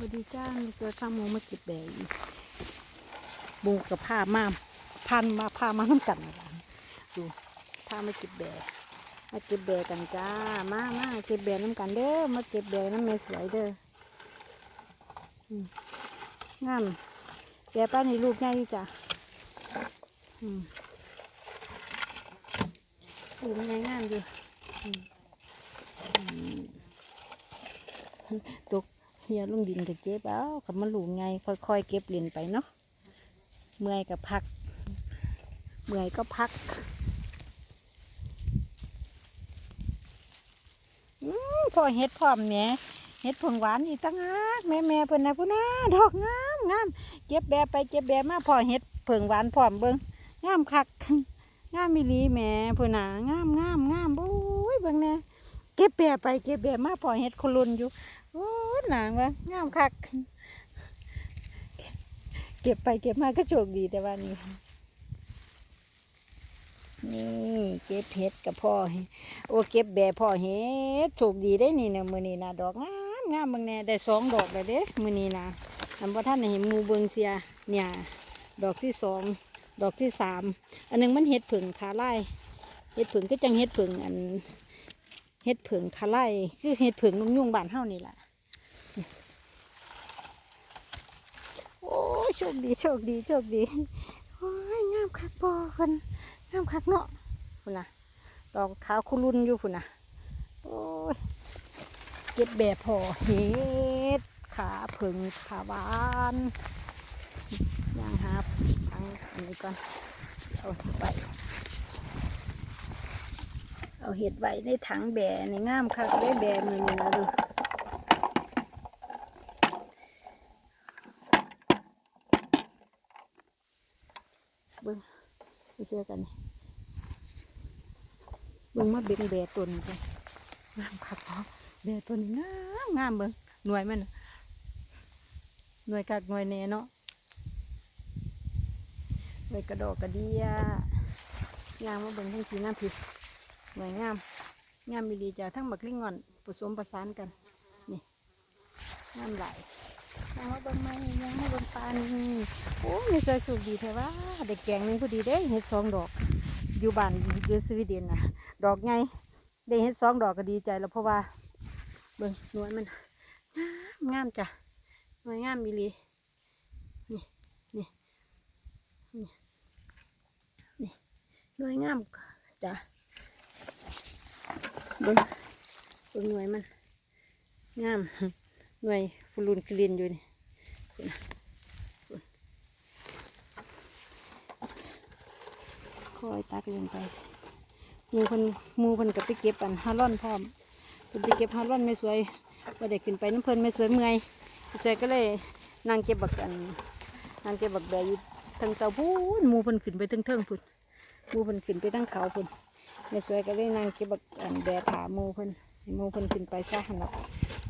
วัสดีจ้ามีสวยข้างหมูมาเก็บแบกอีกบูกับผ้ามาพันมาผ้ามาน้ำกันอะไรดูผ้ามาเก็บแบมาเก็บแบกกันจ้า มามาเก็บแบน้ำกันเด้อ มาเก็บแบน้ำเมสวยเด้องามแบกป้านี่ลูกง่ายจ้ะอืมลูกง่ายงามอยู่อืมอืมตก เฮียลงดินก็เก็บเอากับมันหลูไงค่อยๆเก็บเหรียญไปเนาะเมื่อยก็พัก เมื่อยก็พักอมพอเฮ็ดพร้อมแหม่เฮ็ดผงหวานอีกตั้งหากแม่แม่เพิ่นนะพุ่นนะดอกงามงามเก็บแบบไปเก็บแบบมาพอเฮ็ดเผิงหวานพร้อมเบิ่งงามคักงามมิลีแหม่พุ่นน่ะงามงามงามโอ้ยเบิ่งแน่เก็บแบบไปเก็บแบบมาพอเฮ็ดคนลุนอยู่ นางวะงามคัก เก็บไปเก็บมาก็โชคดีแต่ว่านี่นี่เก็บเห็ดกับพ่อโอ้เก็บแบพ่อเห็ดโชคดีได้นี่นะมือนี้นะดอกงามงามบางแน่ได้สองดอกเลยเด้มือนี้นะอันว่าท่านเห็นมูเบิงเสียเนี่ย ดอกที่สองดอกที่สามอันหนึงมันเห็ดผึ่งขาไล่เห็ดผึ่งก็จังเห็ดผึ่งอันเห็ดผึ่งขาไล่คือเห็ดผึ่งนุ่งยุ่งบานเฮานี่แหละ โอ้ ยโชคดีโชคดีโชคดีโอ้ยงามคักบอคนงามคักเนาะคุณนะดอกขาวคุรุนอยู่คุณนะโอ้ยเก็บแบบพอเห็ดขาผึ่งขาหวานย่างครับทั้งอันนี้ก่อนเอาเห็ดไว้เอาเห็ดไว้ในถังแบในงามคักได้แบมือนี่นะดู เบิ้งไปเจอกันเบิ้งมาเบ็งแบะตัวนี้กันงามคักเนาะแบะตัวนี้งามงามเบิ้งหน่วยมันหน่วยกักหน่วยแน่เนาะหน่วยกระดอกกระเดียงามมาเบิ้งทั้งทีน้ำผิดหน่วยงาม งามดีจ้ะทั้งบักลิงงอนผสมประสานกันนี่งามหลาย ยังมาเบิ่งไม้ยังไมาเบิ่งปานี่โอ้มีใจสุขดีแท้ว่าเด็กแกงนึงพอดีเด้เห็ดสองดอก อยู่บ้านอยู่สวีเดนนะดอกไงได้เห็ดสองดอกก็ดีใจแล้วเพราะว่าเบิ่งนวลมันงามงามจ้ะหน่วยงามมีลีนี่นี่นี่นี่หน่วยงามจ้ะเบิ่งเบิ่งหน่วยมันงามหน่วยฟุลุนคลินอยู่นี่ คอยตักลียนไปมูเพันมูเพันกับไปเก็บอันฮาร่อนพร้อมเพิ่นไปเก็บฮาร่อนไม่สวยก็ได้ขึ้นไปน้ำเพลินไม่สวยเมื่อยสวยก็เลยนั่งเก็บบักอันนั่งเก็บบักแบอยู่ทางเตาพูนมูเพันขึ้นไปทั้งเทิงพุ่นมูเพันขึ้นไปทั้งเขาพุ่นไม่สวยก็เลยนั่งเก็บบักอันแบถามูเพิ่นมูเพิ่นขึ้นไปซะหันหลัก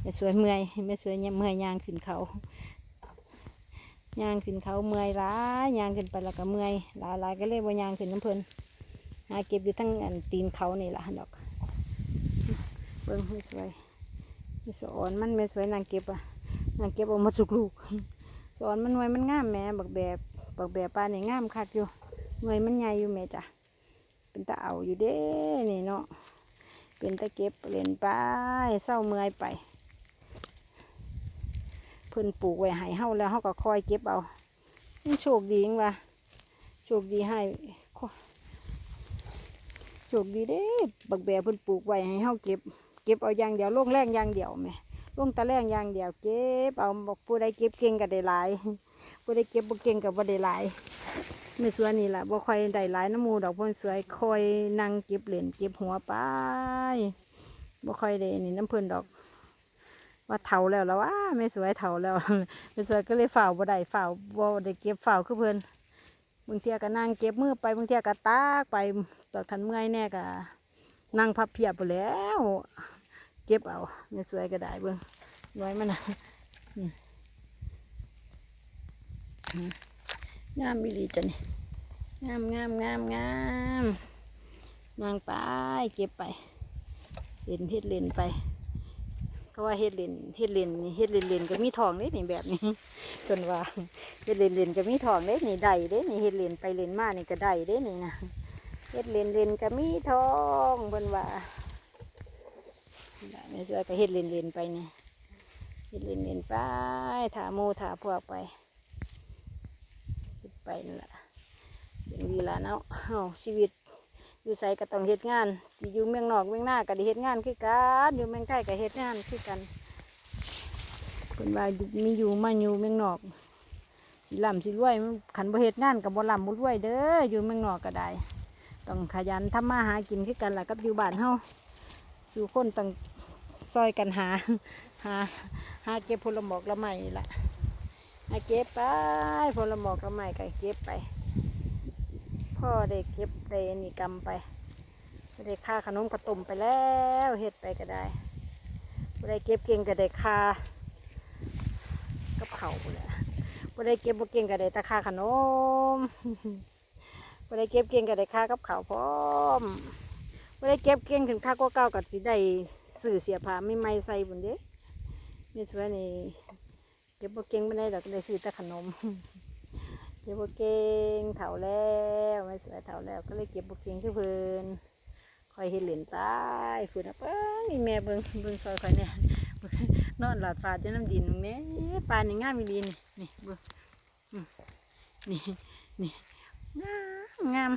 แม่สวยเมื่อยแม่สวยเนี่ยเมื่อยยางขึ้นเขา ยางขึ้นเขาเมื่อยร้ายยางขึ้นไปแล้วก็เมื่อยหลาลายก็เลยว่ายางขึ้นน้ำเพลินหาเก็บอยู่ทั้งอันตีนเขานี่ล่ะดอก เบิ้งสวยแม่สอนมันแม่สวยนางเก็บอะนางเก็บออกมาจุกลูก สอนมันหน่วยมันงามแม่บักแบบบักแบบปลาเนี่ยงามคักอยู่หน่วยมันใหญ่อยู่แม่จ้ะเป็นตาเอาอยู่เด้นี่เนาะเป็นตะเก็บเล่นไปเศร้าเมื่อยไป พิ่นปลูกไว้ให้เฮาแล้วเฮาก็คอยเก็บเอาโชคดีจังว่าโชคดีให้โชคดีเด้บักแบเพิ่นปลูกไว้ให้เฮาเก็บ เก็บเอาอย่างเดียวลงแรงอย่างเดียวแหม่ลงตะแรงอย่างเดียวเก็บเอาบอกผู้ใดเก็บเก่งก็ได้หลายผู้ใดเก็บบ่เก่งก็บ่ได้หลายไม่สวยนี่แหละบ่ค่อยได้หลายน้ำมูดอกเพิ่นสวยคอยนั่งเก็บเหรียญเก็บหัวไปบ่ค่อยได้นี่น้ำเพิ่นดอก ว่าเฒ่าแล้วแล้วว่าไม่สวยเฒ่าแล้วไม่สวยก็เลยฝ่าบ่ได้ฝ่าบ่ได้เก็บฝ่าคือเพิ่นบางเทียก็นั่งเก็บมือไปบางเทียก็ตากไปตอกทันเมื่อยแน่ก็นั่งพับเพียบไปแล้ว เก็บเอาไม่สวยก็ได้เบิ่งไว้มันน่ะงามมิลีจ้ะนี่งามงามงามงามนางไปเก็บไปเล่นเฮ็ดเล่นไป ก็ว่าเฮ็ดเล่นเฮ็ดเล่นเฮ็ดเล่นเล่นก็มีทองเด้นี่แบบนี้เพิ่นว่าเฮ็ดเล่นเล่นก็มีทองเด้นี่ได้เด้นี่เฮ็ดเล่นไปเล่นมานี่ก็ได้เด้นี่นะเฮ็ดเล่นเล่นก็มีทองเพิ่นว่าแม่เสือก็เฮ็ดเล่นเล่นไปนี่เฮ็ดเล่นเล่นไปถาหมูถาพวกไปไปนั่นล่ะสิ่งดีละเนาะเฮาชีวิต อยู่ใส่ก็ต้องเฮ็ดงานสิอยู่เมืองนอกเมืองหน้าก็ได้เฮ็ดงานคือกันอยู่เมืองไทยก็เฮ็ดงานคือกันเพิ่นว่ายมีอยู่มาอยู่เมืองนอกสิร่ำสิรวยขันบ่เฮ็ดงานก็บ่ร่ำบ่รวยเด้ออยู่เมืองนอกก็ได้ต้องขยันทำมาหากินคือกันล่ะกับอยู่บ้านเฮาสู่คนต้องซอยกันหาหาหาเก็บผลหมอกละไม้นี่ล่ะหาเก็บไปผลหมอกละไม้ก็เก็บไป พ่อได้เก็บได้นนี่กำไปได้ค่าขนมขาวต้มไปแล้วเฮ็ดไปก็ได้บ่ได้เก็บเก่งก็ได้ค่ากับเขาวพู้นแหละบ่ได้เก็บบ่เก่งก็ได้ตะค่าขนมบ่ได้เก็บเก่งก็ได้ค่ากับเขาพร้อมบ่ได้เก็บเก่งถึงค่าก็เก่าก็สิได้ซื้อเสียผ้าใหม่ใส่บุญเด้นี่สวยนี่เก็บบ่เก่งบ่ได้ดอกได้ซื้อแต่ขนม เก็บบัวเก่งเถาแล้วไม่สวยเถาแล้วก็เลยเก็บบัวเก่งคือเพิ่นคอยเห็นเหรียญตายคุณนะเปิ้งมีแม่เบิ่งเบิ่งซอยคอยเนี่ยนอนหลาดฟ้าจะน้ำดินแม่ปลานี่งามอีหลีนี่นี่เบิ่งนี่นี่งามงาม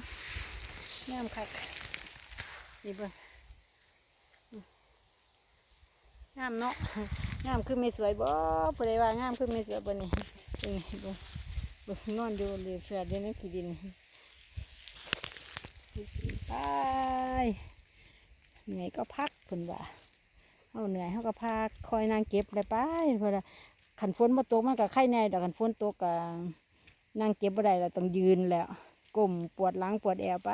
งามคักนี่เบิ่งงามเนาะงามคือไม่สวยบ่ผู้ใดว่างามคือไม่สวยบ่นี่เบิ่เบิ่งเบิ่ง นอนอยู่เลยเสือเดี๋ยวนี้ขี้ดินไปเหนื่อยก็พักเพิ่นว่าเอาเหนื่อยเขาก็พักคอยนางเก็บได้ไปเพราะว่าขันฝนมาตกมันก็ไข่แน่ดอกขันฝนตกก็นางเก็บบ่ได้แล้วต้องยืนแล้วก้มปวดหลังปวดแอวไป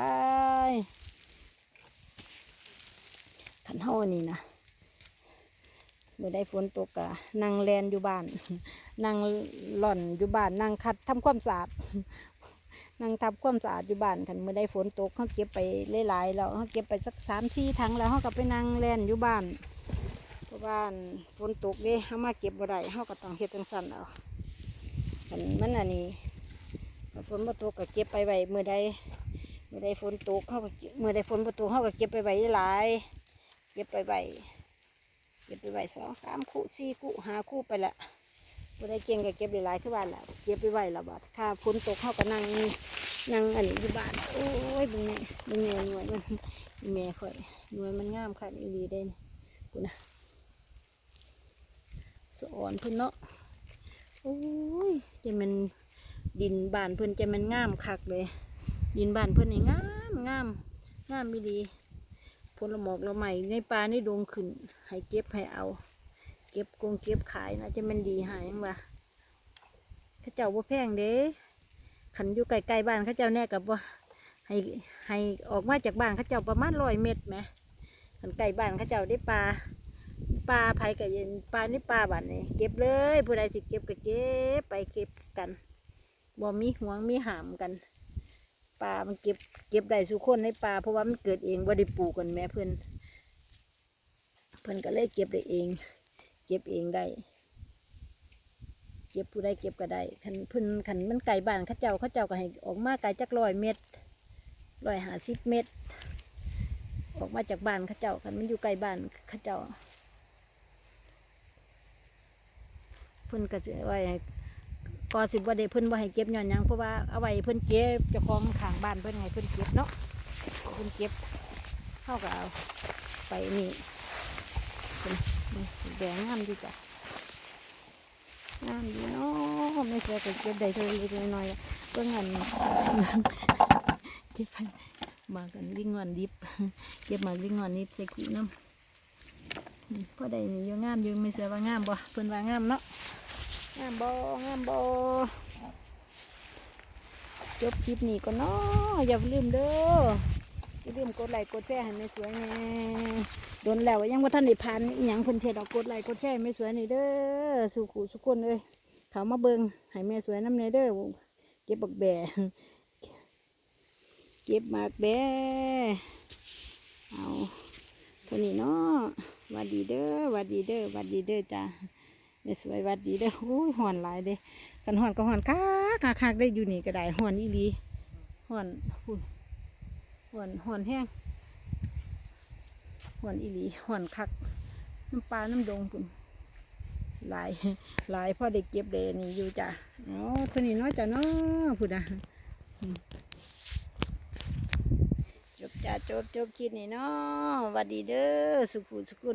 ขันเฮาอันนี้นะ มื่อได้ฝนตกก็นั่งแลนอยู่บ้าน นั่งหล่อนอยู่บ้าน นั่งคัดทำความสะอาด นั่งทำความสะอาดอยู่บ้านคันเมื่อได้ฝนตกเขาเก็บไปหลายๆแล้วเขาเก็บไปสักสามสี่ถังแล้วเขาก็ไปนั่งแลนอยู่บ้านเพราะบ้านฝนตกเด้เขามาเก็บบ่ได้เขาก็ต้องเฮ็ดจังซั่นเอาคันมันอันนี้ฝนบ่ตกก็เก็บไปไว้เมื่อใดเมื่อใดฝนตกเขาก็เก็บเมื่อใดฝนบ่ตกเขาก็เก็บไปไว้หลาย เก็บไปไว้ เก็บไปไว้สองสามคู่สี่คู่ห้าคู่ไปละบ่ได้เก่งก็เก็บได้หลายคือบ้านละเก็บไปไว้ละบาดถ้าฝนตกเขาก็นั่งนั่งอันนี้อยู่บ้าน โอ้ยเป็นไงเป็นไงหน่วยมันแม่ข่อยหน่วยมันงามค่ะอีหลีได้นี่กูนะสอนเพิ่นเนาะโอ้ยจะมันดินบ้านเพิ่นจะมันงามคักเลย ดินบ้านเพิ่นนี่งามงามงามอีหลี ผลหมอกละใหม่ในป่าในดงขึ้น ให้เก็บให้เอา เก็บกงเก็บขายนะจะมันดีหายยังวะข้าเจ้าว่าแพงเด้ขันอยู่ไกลๆบ้านข้าเจ้าแน่กับว่าให้ให้ออกมาจากบ้านข้าเจ้าประมาณร้อยเมตรไหมขันไกลบ้านข้าเจ้าได้ปลาปลาไผ่กับเย็นปลานี่ปลาบ้านนี่เก็บเลยผู้ใดสิเก็บก็เก็บไปเก็บกันบ่มีห่วงมีหามกัน ปลามันเก็บเก็บได้สุกคนในปลาเพราะว่ามันเกิดเองบ่าได้ปลูกกันแม่เพื่อนเพื่อนก็เลยเก็บได้เอง เก็บเองได้ เก็บผู้ใดเก็บก็ได้ขันเพิ่อนขันมันไก่บ้านข้าเจ้าข้าเจ้าก็ให้ออกมาไกลจักร้อยเมตรร้อยห้าสิบเมตรออกมาจากบ้านข้าเจ้าขันมันอยู่ไกลบ้านข้าเจ้าเพิ่อนก็จะไว้ให้ ก็สิบว่าได้เพิ่นว่าให้เก็บย้อนยังเพราะว่าเอาไว้เพิ่นเก็บเจ้าของขางบ้านเพิ่นให้เพิ่นเก็บเนาะเพิ่นเก็บเข้าก็เอาไปนี่เพิ่นแดงงามดีจ้ะงามดีเนาะไม่เคยไปเก็บได้เท่าเล็กน้อยเพิ่งเงินเก็บไปมากันลิงงอนดิบเก็บมาลิงงอนดิบใส่กุยน้ำอืมพอได้นี่ยังงามยังไม่เสียว่างามบ่เพิ่นว่างามเนาะ งามบ่งามบ่จบคลิปนี้ก็เนาะอย่าลืมเด้ออย่าลืมกดไลค์กดแชร์ให้แม่สวยแหน่โดนแล้วยังว่าท่านได้ผ่านอหยังเพิ่นเทดอกกดไลค์กดแชร์ให้แม่สวยนี่เด้อสู่ขู่สุกคนเลยเขามาเบิงให้แม่สวยน้ำเนเด้อเก็บบักแบเก็บมากแบเอาเท่านี้เนาะวัดดีเด้อวัดดีเด้อวัดดีเด้อจ้า ม่สวยวัดดีเด้อโอ้ยหอนหลายเด้กันหอนก็หอนคักคักคักได้อยู่นี่ก็ได้หอนอีหลีหอนพุ่นหอนหอนแห้งหอนอีหลีหอนคักน้ำปลาน้ำดงพุ่นหลายหลายพ่อได้เก็บเดนี่อยู่จ้ะเอคนนี้น้อยจ้ะเนาะพุ่นนะอืมจบจ้าจบจบคลิปนี่เนาะวัดดีเด้อสุขุสุขุน